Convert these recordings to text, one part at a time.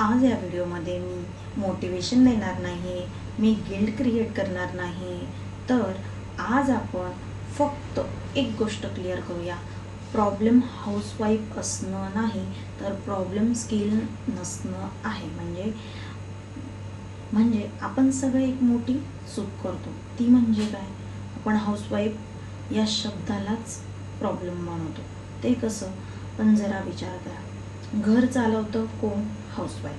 आज या व्हिडिओमध्ये मी मोटिवेशन देणार नाही मी गिल्ड क्रिएट करणार नाही. तर आज आपण फक्त एक गोष्ट क्लिअर करूया. प्रॉब्लेम हाऊसवाईफ असणं नाही तर प्रॉब्लेम स्किल नसणं आहे. म्हणजे म्हणजे आपण सगळे एक मोठी चूक करतो. ती म्हणजे काय? आपण हाऊसवाईफ या शब्दालाच प्रॉब्लेम म्हणतो ते कसं? पण जरा विचार करा. घर चालवतं कोण? हाऊसवाईफ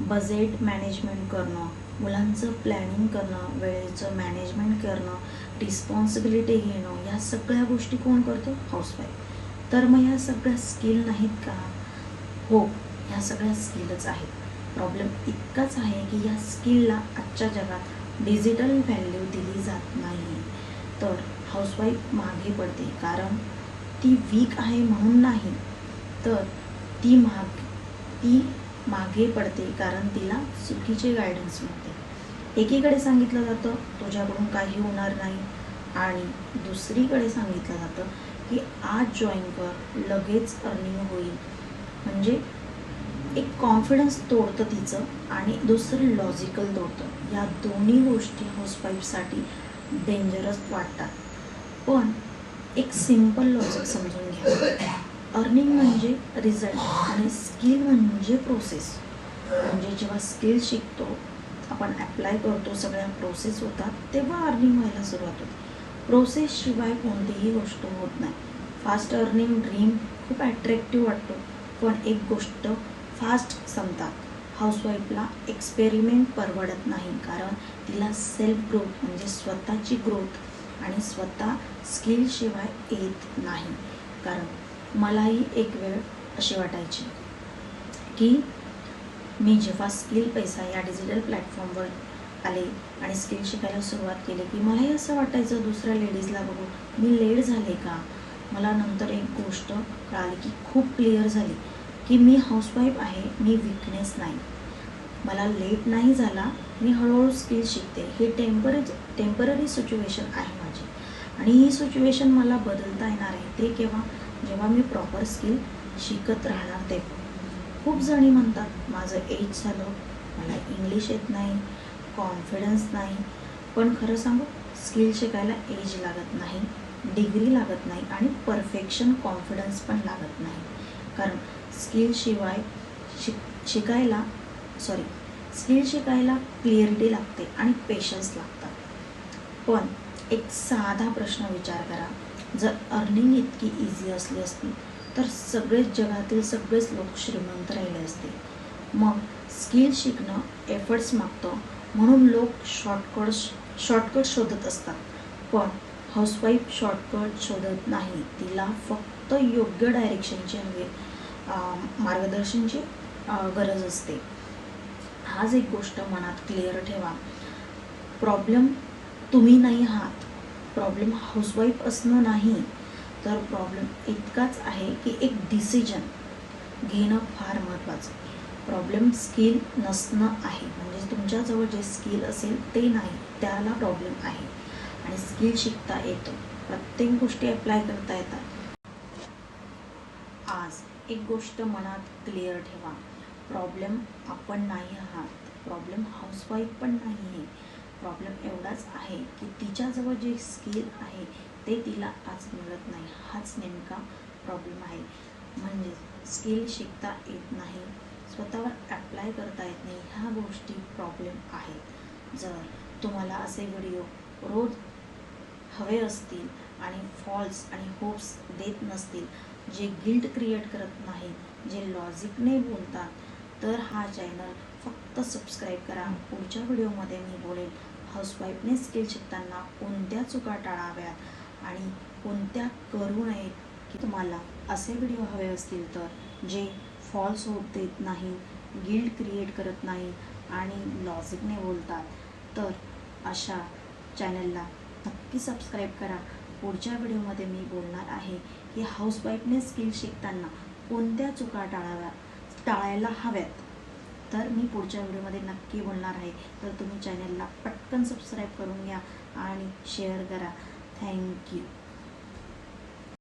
बजेट मॅनेजमेंट करणं मुलांचं प्लॅनिंग करणं वेळेचं मॅनेजमेंट करणं रिस्पॉन्सिबिलिटी घेणं या सगळ्या गोष्टी कोण करतो? हाऊसवाईफ तर मग ह्या सगळ्या स्किल नाहीत का? हो ह्या सगळ्या स्किलच आहेत. प्रॉब्लेम इतकाच आहे की या स्किलला आजच्या जगात डिजिटल व्हॅल्यू दिली जात नाही. तर हाऊसवाईफ मागे पडते. कारण ती वीक आहे म्हणून नाही. तर ती माग ती मागे पडते कारण तिला चुकीचे गायडन्स मिळते. एकीकडे सांगितलं जातं तुझ्याकडून काही होणार नाही. आणि दुसरीकडे सांगितलं जातं की आज जॉईन कर लगेच अर्निंग होईल. म्हणजे एक कॉन्फिडन्स तोडतं तिचं आणि दुसरं लॉजिकल तोडतं. या दोन्ही गोष्टी हाऊसवाईफसाठी डेंजरस वाटतात. पण एक सिंपल लॉजिक समजून घ्या. अर्निंग म्हणजे रिझल्ट आणि स्किल म्हणजे प्रोसेस म्हणजे जेव्हा स्किल शिकतो आपण ॲप्लाय करतो सगळ्या प्रोसेस होतात तेव्हा अर्निंग व्हायला सुरुवात होते. प्रोसेसशिवाय कोणतीही गोष्ट होत नाही. फास्ट अर्निंग ड्रीम खूप ॲट्रॅक्टिव्ह वाटतो. पण एक गोष्ट फास्ट संपतात हाऊसवाईफला एक्सपेरिमेंट परवडत नाही. कारण तिला सेल्फ ग्रोथ म्हणजे स्वतःची ग्रोथ आणि स्वतः स्किलशिवाय येत नाही. कारण मलाही एक वेळ अशी वाटायची की मी जेव्हा स्किल पैसा या डिजिटल प्लॅटफॉर्मवर आले आणि स्किल शिकायला सुरुवात केली की मलाही असं वाटायचं दुसऱ्या लेडीजला बघून मी लेट झाले का? मला नंतर एक गोष्ट कळाली की खूप क्लिअर झाली की मी हाऊसवाईफ आहे मी विकनेस नाही. मला लेट नाही झाला मी हळूहळू स्किल शिकते. हे टेंपररी टेंपररी सिच्युएशन आहे माझी. आणि ही सिच्युएशन मला बदलता येणार आहे ते केव्हा? जेव्हा मी प्रॉपर स्किल शिकत राहणार ते. खूप जणी म्हणतात माझं एज झालं मला इंग्लिश येत नाही कॉन्फिडन्स नाही. पण खरं सांगू स्किल शिकायला एज लागत नाही डिग्री लागत नाही आणि परफेक्शन कॉन्फिडन्स पण लागत नाही. कारण स्किलशिवाय शिक शिकायला सॉरी स्किल शिकायला क्लिअरिटी लागते आणि पेशन्स लागतात. पण एक साधा प्रश्न विचार करा. जर अर्निंग इतकी इझी असली असती तर सगळेच जगातील सगळेच लोक श्रीमंत राहिले असते. मग स्किल शिकणं एफर्ट्स मागतं म्हणून लोक शॉर्टकट शॉर्टकट शोधत असतात. पण हाऊसवाईफ शॉर्टकट शोधत नाही. तिला फक्त योग्य डायरेक्शनची हवे मार्गदर्शनची गरज असते. हाच एक गोष्ट मनात क्लिअर ठेवा. प्रॉब्लेम तुम्ही नाही आहात. प्रॉब्लेम हाऊसवाईफ असणं नाही तर प्रॉब्लेम इतकाच आहे की एक डिसिजन घेणं फार महत्त्वाचं प्रॉब्लेम स्किल नसणं आहे. म्हणजे तुमच्याजवळ जे स्किल असेल ते नाही त्याला प्रॉब्लेम आहे. आणि स्किल शिकता येतं. प्रत्येक गोष्टी अप्लाय करता येतात. आज एक गोष्ट मनात क्लिअर ठेवा. प्रॉब्लेम आपण नाही आहात. प्रॉब्लेम हाऊसवाईफ पण नाही आहे प्रॉब्लेम एवढाच आहे की तिच्याजवळ जे स्किल आहे ते तिला आज मिळत नाही. हाच नेमका प्रॉब्लेम आहे. म्हणजे स्किल शिकता येत नाही स्वतःवर ॲप्लाय करता येत नाही ह्या गोष्टी प्रॉब्लेम आहेत. जर तुम्हाला असे व्हिडिओ रोज हवे असतील आणि फॉल्स आणि होप्स देत नसतील जे गिल्ट क्रिएट करत नाहीत जे लॉजिकने बोलतात तर हा चॅनल फक्त सबस्क्राईब करा. पुढच्या व्हिडिओमध्ये मी बोलेल हाऊसवाईफने स्किल शिकताना कोणत्या चुका टाळाव्यात आणि कोणत्या करू नयेत की तुम्हाला असे व्हिडिओ हवे असतील तर जे फॉल्स होप देत नाही गिल्ड क्रिएट करत नाही आणि लॉजिकने बोलतात. तर अशा चॅनलला नक्की सबस्क्राईब करा. पुढच्या व्हिडिओमध्ये मी बोलणार आहे की हाऊसवाईफने स्किल शिकताना कोणत्या चुका टाळाव्या टाळायला हव्यात. तर मी पुढच्या व्हिडिओमध्ये नक्की बोलणार आहे. तर तुम्ही चॅनलला पटकन सबस्क्राईब करून घ्या आणि शेअर करा. थँक्यू